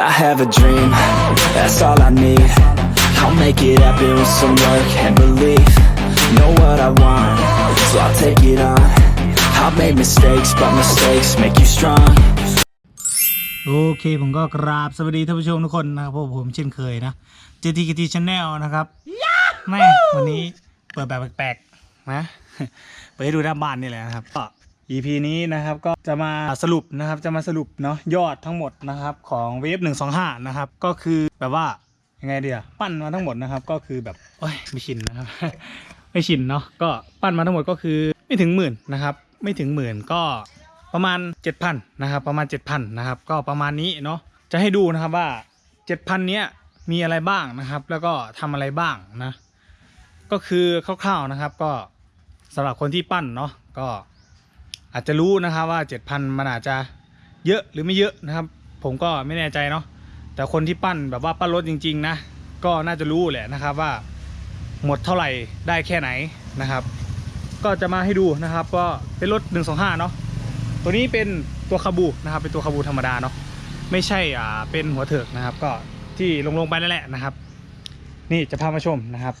I have a dream, that's all I need. I'll make it happen with some work and belief. Know what I want, so I'll take it on. I've made mistakes, but mistakes make you strong. โอเคผมก็กราบสวัสดีท่านผู้ชมทุกคนนะครับพวกผมเช่นเคยนะ JTKT Channel นะครับแม่วันนี้เปิดแบบแปลกๆนะเปิดให้ดูหน้าบ้านนี่แหละนะครับก็ EP นี้นะครับก็จะมาสรุปนะครับจะมาสรุปเนาะยอดทั้งหมดนะครับของเวฟหนึ่งสองห้านะครับ ก็คือแบบว่ายังไงเดียปั้นมาทั้งหมดนะครับก็คือแบบโอ้ยไม่ชินนะครับ ไม่ชินเนาะก็ปั้นมาทั้งหมดก็คือไม่ถึงหมื่นนะครับ ไม่ถึงหมื่นก็ประมาณ 7,000นะครับประมาณ 7,000นะครับก็ประมาณนี้เนาะจะให้ดูนะครับว่า 7,000เนี้ยมีอะไรบ้างนะครับ แล้วก็ทำอะไรบ้างนะ ก็คือคร่าวๆนะครับ ก็สำหรับคนที่ปั้นเนาะก็ อาจจะรู้นะครับว่า 7,000 มันอาจจะเยอะหรือไม่เยอะนะครับ ผมก็ไม่แน่ใจเนาะแต่คนที่ปั้นแบบว่าปั้นรถจริง ๆ นะ ก็น่าจะรู้แหละนะครับว่าหมดเท่าไหร่ได้แค่ไหนนะครับ ก็จะมาให้ดูนะครับ ก็เป็นรถ 125 เนาะตัวนี้เป็นตัวคาบูนะครับเป็นตัวคาบูธรรมดาเนาะไม่ใช่อ่าเป็นหัวเถิกนะครับ ก็ที่ลงลงไปนั่นแหละนะครับ นี่จะพามาชมนะครับ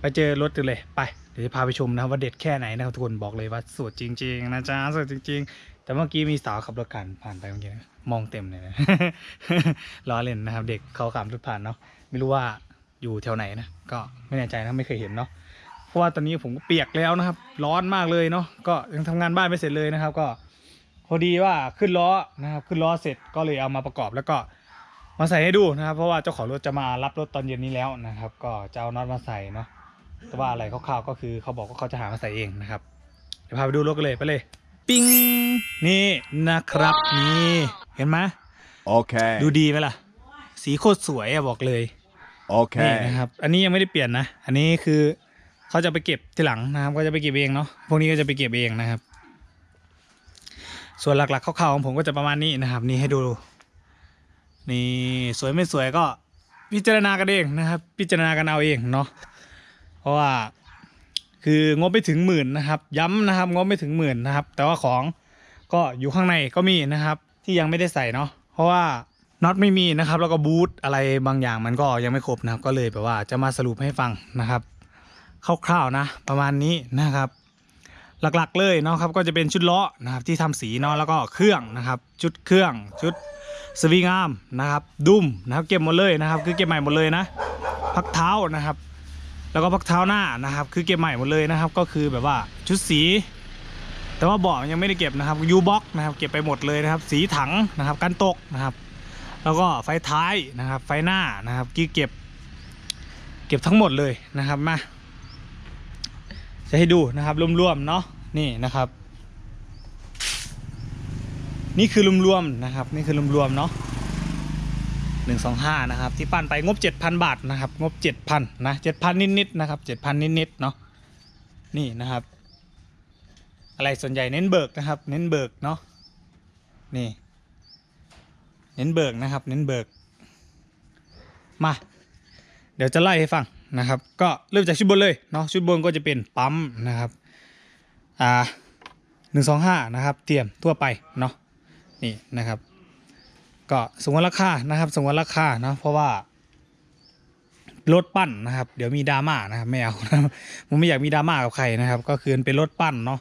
ไปเจอรถกันเลยไป เดี๋ยวจะพาไปชมนะครับว่าเด็ดแค่ไหนนะครับทุกคนบอกเลยว่าสวยจริง ๆ นะจ๊ะสวยจริง ๆ แต่เมื่อกี้มีสาวขับรถผ่านผ่านไปเมื่อกี้นะมองเต็มเลยนะล้อเล่นนะครับ เด็กเขาขับรถผ่านเนาะไม่รู้ว่าอยู่แถวไหนนะก็ไม่แน่ใจนะไม่เคยเห็นเนาะเพราะว่าตอนนี้ผมก็เปียกแล้วนะครับ ร้อนมากเลยเนาะก็ยังทำงานบ้านไม่เสร็จเลยนะครับ ก็พอดีว่าขึ้นล้อนะครับ ขึ้นล้อเสร็จก็เลยเอามาประกอบแล้วก็มาใส่ให้ดูนะครับ เพราะว่าเจ้าของรถจะมารับรถตอนเย็นนี้แล้วนะครับ ก็จะเอาน็อตมาใส่เนาะ แต่ว่าอะไรคร่าวๆก็คือเขาบอกว่าเขาจะหามาใส่เองนะครับ เดี๋ยวพาไปดูรถกันเลยไปเลย ปิ้งนี่นะครับนี่เห็นไหม Okay. ดูดีไหมล่ะ สีโคตรสวยอะบอกเลยนี่ Okay. นะครับ อันนี้ยังไม่ได้เปลี่ยนนะ อันนี้คือเขาจะไปเก็บทีหลังนะครับ ก็จะไปเก็บเองเนาะพวกนี้ก็จะไปเก็บเองนะครับ ส่วนหลักๆคร่าวๆของผมก็จะประมาณนี้นะครับ นี่ให้ดู นี่สวยไม่สวยก็พิจารณากันเองนะครับ พิจารณากันเอาเองเนาะ เพราะว่าคืองบไม่ถึงหมื่นนะครับ ย้ำนะครับงบไม่ถึงหมื่นนะครับ แต่ว่าของก็อยู่ข้างในก็มีนะครับ ที่ยังไม่ได้ใส่เนาะเพราะว่าน็อตไม่มีนะครับ แล้วก็บูทอะไรบางอย่างมันก็ยังไม่ครบนะครับ ก็เลยแบบว่าจะมาสรุปให้ฟังนะครับคร่าวๆนะ ประมาณนี้นะครับ หลักๆเลยเนาะครับก็จะเป็นชุดล้อนะครับที่ทำสีเนาะแล้วก็เครื่องนะครับ ชุดเครื่องชุดสวิงอาร์มนะครับดุมนะครับเก็บหมดเลยนะครับ คือเก็บใหม่หมดเลยนะ พักเท้านะครับ แล้วก็พักเท้าหน้านะครับ คือเก็บใหม่หมดเลยนะครับ ก็คือแบบว่าชุดสี แต่ว่าเบาะยังไม่ได้เก็บนะครับยูบ็อกนะครับ เก็บไปหมดเลยนะครับ สีถังนะครับกันตกนะครับ แล้วก็ไฟท้ายนะครับ ไฟหน้านะครับกี่เก็บ เก็บทั้งหมดเลยนะครับมาจะให้ดูนะครับรวมๆเนาะนี่นะครับ นี่คือรวมๆนะครับ นี่คือรวมๆเนาะ หนึ่งสองห้านะครับ ที่ปั้นไปงบเจ็ดพันบาทนะครับ งบเจ็ดพันนะเจ็ดพันนิดๆนะครับเจ็ดพันนิดๆเนาะนี่นะครับ อะไรส่วนใหญ่เน้นเบิกนะครับ เน้นเบิกเนาะนี่ เน้นเบิกนะครับ เน้นเบิก มา เดี๋ยวจะไล่ให้ฟังนะครับ ก็เริ่มจากชุดบนเลยเนาะชุดบนก็จะเป็นปั๊มนะครับอ่าหนึ่งสองห้านะครับ เตรียมทั่วไปเนาะนี่นะครับ ก็สงวนราคานะครับสงวนราคาเนาะเพราะว่ารถปั้นนะครับ เดี๋ยวมีดราม่านะครับไม่เอานะผมไม่อยากมีดราม่ากับใครนะครับ ก็คือเป็นรถปั้นเนาะ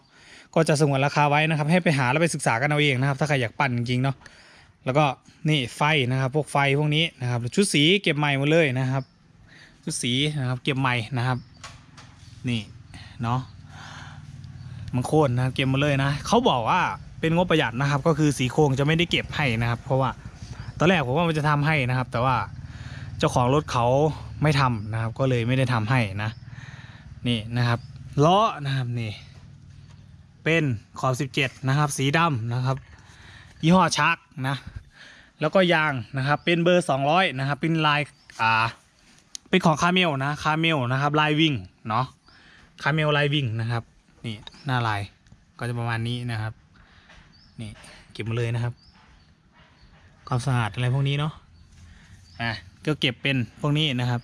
ก็จะสงวนราคาไว้นะครับ ให้ไปหาแล้วไปศึกษากันเอาเองนะครับ ถ้าใครอยากปั้นจริงๆเนาะแล้วก็นี่ไฟนะครับ พวกไฟพวกนี้นะครับ ชุดสีเก็บใหม่หมดเลยนะครับ ชุดสีนะครับ เก็บใหม่นะครับ นี่เนาะมังโคนนะเก็บหมดเลยนะเขาบอกว่าเป็นงบประหยัดนะครับ ก็คือสีโครงจะไม่ได้เก็บให้นะครับ เพราะว่า อนแรกผมว่ามันจะทำให้นะครับ แต่ว่าเจ้าของรถเขาไม่ทำนะครับ ก็เลยไม่ได้ทำให้นะ นี่นะครับล้อนะครับนี่ เป็นขอบ 17 นะครับ สีดำนะครับ ยี่ห้อชักนะ แล้วก็ยางนะครับ เป็นเบอร์ 200 นะครับ เป็นลายอ่าเป็นของคาเมลนะคาเมลนะครับลายวิ่งเนาะคาเมลลายวิ่งนะครับนี่หน้าลายก็จะประมาณนี้นะครับ นี่เก็บมาเลยนะครับ ความสะอาดอะไรพวกนี้เนาะอะก็เก็บเป็นพวกนี้นะครับ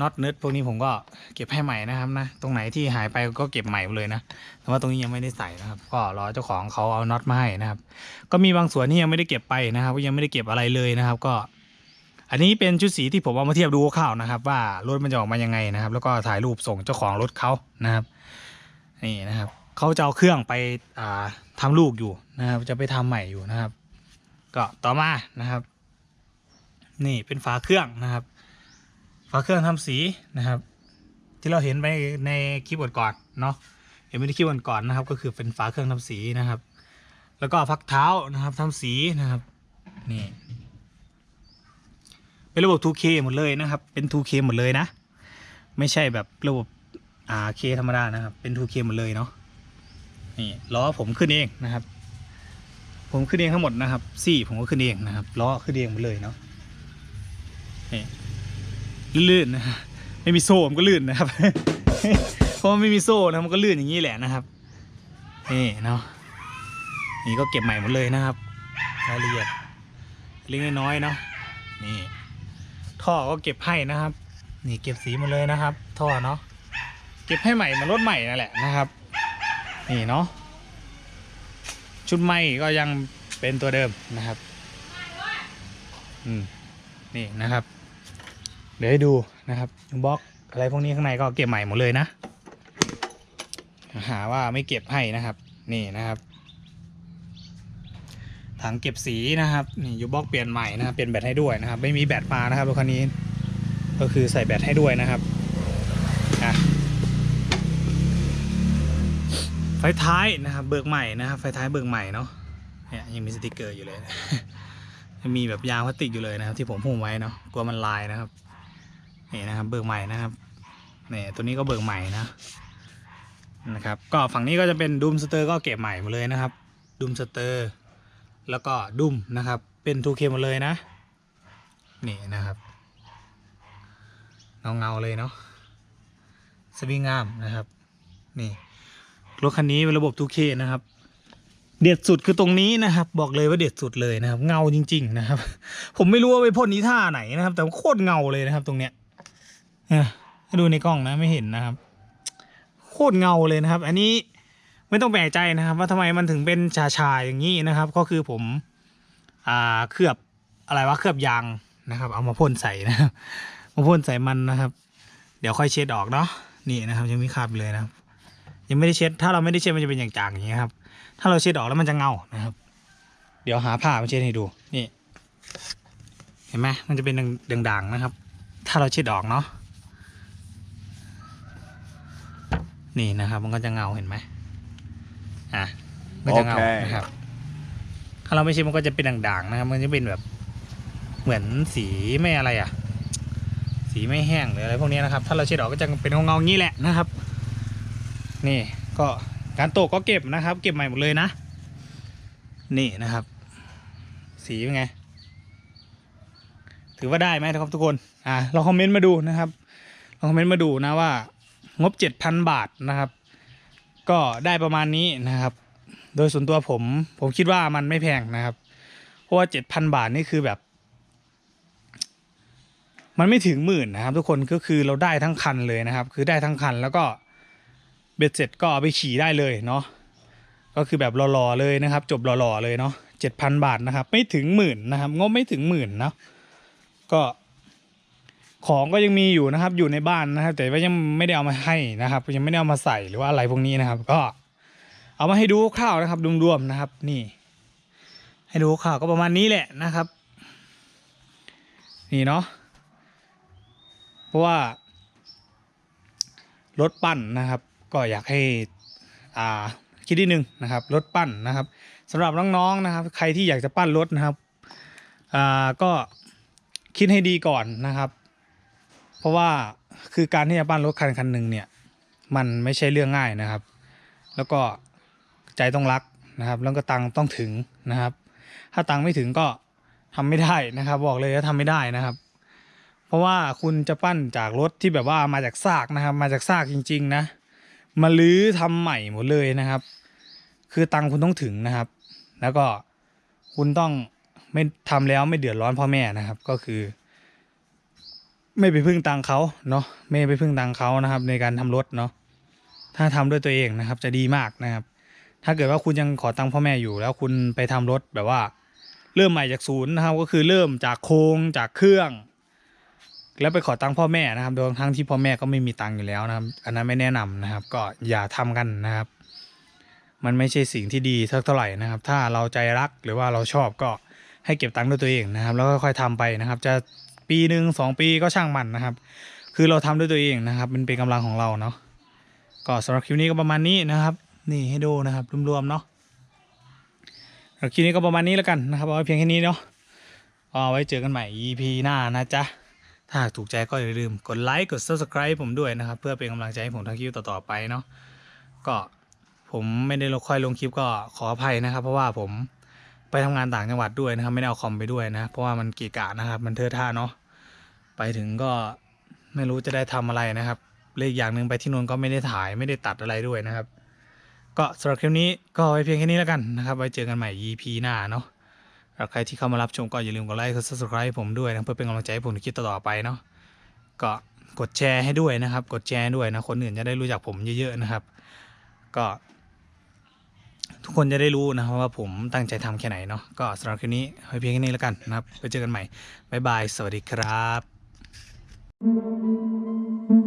น็อตเนิร์ดพวกนี้ผมก็เก็บให้ใหม่นะครับนะตรงไหนที่หายไปก็เก็บใหม่เลยนะแต่ว่าตรงนี้ยังไม่ได้ใส่นะครับ ก็รอเจ้าของเขาเอาน็อตมาให้นะครับ ก็มีบางส่วนที่ยังไม่ได้เก็บไปนะครับก็ยังไม่ได้เก็บอะไรเลยนะครับ ก็ อันนี้เป็นชุดสีที่ผมเอามาเทียบดูคร่าวนะครับ ว่ารถมันจะออกมายังไงนะครับ แล้วก็ถ่ายรูปส่งเจ้าของรถเขานะครับนี่นะครับเขาจะเอาเครื่องไปอ่าทำลูกอยู่นะครับ จะไปทำใหม่อยู่นะครับ ก็ต่อมานะครับ นี่เป็นฝาเครื่องนะครับ ฝาเครื่องทำสีนะครับ ที่เราเห็นไปในคลิปก่อนๆเนาะเห็นไปในคลิปก่อนๆนะครับ ก็คือเป็นฝาเครื่องทำสีนะครับ แล้วก็พักเท้านะครับทำสีนะครับนี่เป็นระบบ 2K หมดเลยนะครับ เป็น 2K หมดเลยนะ ไม่ใช่แบบระบบ RK ธรรมดานะครับ เป็น 2K หมดเลยเนาะ นี่ล้อผมขึ้นเองนะครับ ผมขึ้นเองทั้งหมดนะครับซี่ผมก็ขึ้นเองนะครับล้อขึ้นเองหมดเลยเนาะลื่นๆนะไม่มีโซ่มันก็ลื่นนะครับเพราะไม่มีโซ่นะมันก็ลื่นอย่างนี้แหละนะครับนี่เนาะนี่ก็เก็บใหม่หมดเลยนะครับรายละเอียดเล็กน้อยเนาะนี่ท่อก็เก็บให้นะครับ นี่เก็บสีหมดเลยนะครับ ท่อเนาะเก็บให้ใหม่มอนรถใหม่นั่นแหละนะครับ นี่เนาะ ชุดไหมก็ยังเป็นตัวเดิมนะครับอืมนี่นะครับ เดี๋ยวให้ดูนะครับบล็อกอะไรพวกนี้ข้างในก็เก็บใหม่หมดเลยนะ หาว่าไม่เก็บให้นะครับ นี่นะครับถังเก็บสีนะครับนี่ยูบ็อกเปลี่ยนใหม่นะครับเปลี่ยนแบตให้ด้วยนะครับ ไม่มีแบตมานะครับรถคันนี้ ก็คือใส่แบตให้ด้วยนะครับอะ ไฟท้ายนะครับเบิกใหม่นะครับไฟท้ายเบิกใหม่เนาะเนี่ยยังมีสติกเกอร์อยู่เลยยังมีแบบยางพลาสติกอยู่เลยนะครับ ที่ผมพุ่งไว้เนาะกลัวมันลายนะครับนี่นะครับเบิกใหม่นะครับเนี่ยตัวนี้ก็เบิกใหม่นะนะครับ ก็ฝั่งนี้ก็จะเป็นดุมสเตอร์ก็เก็บใหม่หมดเลยนะครับดุมสเตอร์ แล้วก็ดุมนะครับ เป็น 2K หมดเลยนะนี่นะครับเงาเงาๆเลยเนาะสวิงงามนะครับ นี่ รถคันนี้เป็นระบบ 2K นะครับ เด็ดสุดคือตรงนี้นะครับ บอกเลยว่าเด็ดสุดเลยนะครับ เงาจริง ๆ นะครับ ผมไม่รู้ว่าไปพ่นนี้ท่าไหนนะครับ แต่โคตรเงาเลยนะครับ ตรงเนี้ยนะดูในกล้องนะไม่เห็นนะครับ โคตรเงาเลยนะครับ อันนี้ไม่ต้องแปลกใจนะครับ ว่าทำไมมันถึงเป็นชาชาอย่างนี้นะครับ ก็คือผมอ่าเคลือบอะไรวะเคลือบยางนะครับ เอามาพ่นใส่นะครับมาพ่นใส่มันนะครับ เดี๋ยวค่อยเช็ดออกเนาะนี่นะครับยังมีคราบเลยนะครับ ยังไม่ได้เช็ด ถ้าเราไม่ได้เช็ดมันจะเป็นอย่างจางอย่างนี้ยครับ ถ้าเราเช็ดออกแล้วมันจะเงานะครับ เดี๋ยวหาผ้ามาเช็ดให้ดู นี่ เห็นไหมมันจะเป็นด่างๆนะครับ ถ้าเราเช็ดออกเนาะ นี่นะครับ มันก็จะเงาเห็นไหมอะก็จะเงาโอเคนะครับ ถ้าเราไม่ใช่มันก็จะเป็นด่างๆนะครับ มันจะเป็นแบบ เหมือนสีไม่อะไรอะ สีไม่แห้งหรืออะไรพวกนี้นะครับ ถ้าเราเช็ดออกก็จะเป็นเงาๆอย่างนี้แหละนะครับ นี่ก็การโตกก็เก็บนะครับ เก็บใหม่หมดเลยนะ นี่นะครับ สีเป็นไง ถือว่าได้ไหมครับทุกคนอ่าลองคอมเมนต์มาดูนะครับลองคอมเมนต์มาดูนะว่างบเจ็ดพันบาทนะครับ ก็ได้ประมาณนี้นะครับ โดยส่วนตัวผม ผมคิดว่ามันไม่แพงนะครับ เพราะว่าเจ็ดพันบาทนี่คือแบบมันไม่ถึงหมื่นนะครับ ทุกคนก็คือเราได้ทั้งคันเลยนะครับ คือได้ทั้งคันแล้วก็ เบ็ดเสร็จก็เอาไปขี่ได้เลยเนาะก็คือแบบหล่อๆเลยนะครับ จบหล่อๆเลยเนาะเจ็ดพันบาทนะครับ ไม่ถึงหมื่นนะครับงบไม่ถึงหมื่นเนาะก็ ของก็ยังมีอยู่นะครับ อยู่ในบ้านนะครับ แต่ว่ายังไม่ได้เอามาให้นะครับ ยังไม่ได้เอามาใส่หรือว่าอะไรพวกนี้นะครับ ก็ เอามาให้ดูคร่าวๆนะครับรวมๆนะครับ นี่ ให้ดูข่าวก็ประมาณนี้แหละนะครับ นี่เนาะเพราะว่ารถปั้นนะครับ ก็อยากให้อ่าคิดนิดนึงนะครับรถปั้นนะครับสำหรับน้องๆนะครับ ใครที่อยากจะปั้นรถนะครับอ่าก็คิดให้ดีก่อนนะครับ เพราะว่าคือการที่จะปั้นรถคันคันหนึ่งเนี่ยมันไม่ใช่เรื่องง่ายนะครับ แล้วก็ใจต้องรักนะครับ แล้วก็ตังค์ต้องถึงนะครับ ถ้าตังค์ไม่ถึงก็ทำไม่ได้นะครับ บอกเลยว่าทำไม่ได้นะครับ เพราะว่าคุณจะปั้นจากรถที่แบบว่ามาจากซากนะครับ มาจากซากจริง ๆ นะ มาลื้อทำใหม่หมดเลยนะครับ คือตังคุณต้องถึงนะครับ แล้วก็คุณต้องไม่ทำแล้วไม่เดือดร้อนพ่อแม่นะครับ ก็คือ ไม่ไปพึ่งตังเขาเนาะไม่ไปพึ่งตังเขานะครับ ในการทำรถเนาะถ้าทำด้วยตัวเองนะครับ จะดีมากนะครับ ถ้าเกิดว่าคุณยังขอตังพ่อแม่อยู่ แล้วคุณไปทำรถแบบว่า เริ่มใหม่จากศูนย์นะครับ ก็คือเริ่มจากโครงจากเครื่อง แล้วไปขอตังค์พ่อแม่นะครับโดยทั้งที่พ่อแม่ก็ไม่มีตังค์อยู่แล้วนะครับ อันนั้นไม่แนะนำนะครับ ก็อย่าทำกันนะครับ มันไม่ใช่สิ่งที่ดีเท่าไหร่นะครับ ถ้าเราใจรักหรือว่าเราชอบก็ให้เก็บตังค์ด้วยตัวเองนะครับ แล้วก็ค่อยๆทำไปนะครับ จะปีหนึ่งสองปีก็ช่างมันนะครับ คือเราทำด้วยตัวเองนะครับ มันเป็นกำลังของเราเนาะก็สำหรับคลิปนี้ก็ประมาณนี้นะครับ นี่ให้ดูนะครับรวมๆเนาะสำหรับคลิปนี้ก็ประมาณนี้แล้วกันนะครับเอาไว้เพียงแค่นี้เนาะเอาไว้เจอกันใหม่ EP หน้านะจ๊ะ ถ้าหากถูกใจก็อย่าลืมกดไลค์กด subscribe ผมด้วยนะครับ เพื่อเป็นกำลังใจให้ผมทำคลิปต่อๆไปเนาะก็ผมไม่ได้ค่อยลงคลิปก็ขออภัยนะครับ เพราะว่าผมไปทำงานต่างจังหวัดด้วยนะครับ ไม่ได้เอาคอมไปด้วยนะ เพราะว่ามันกีกะนะครับ มันเทอะท่าเนาะไปถึงก็ไม่รู้จะได้ทำอะไรนะครับเลขอย่างหนึ่งไปที่นู่นก็ไม่ได้ถ่ายไม่ได้ตัดอะไรด้วยนะครับ ก็สำหรับคลิปนี้ก็ไว้เพียงแค่นี้แล้วกันนะครับ ไว้เจอกันใหม่ EP หน้าเนาะ ใครที่เข้ามารับชมก็อย่าลืมกดไลค์กด subscribe ให้ผมด้วยนะเพื่อเป็นกำลังใจให้ผมในคลิปต่อไปเนาะก็กดแชร์ให้ด้วยนะครับ กดแชร์ด้วยนะคนอื่นจะได้รู้จักผมเยอะๆนะครับ ก็ ทุกคนจะได้รู้นะครับว่าผมตั้งใจทำแค่ไหนเนาะก็สำหรับคลิปนี้ไว้เพียงแค่นี้แล้วกันนะครับไปเจอกันใหม่บ๊ายบายสวัสดีครับ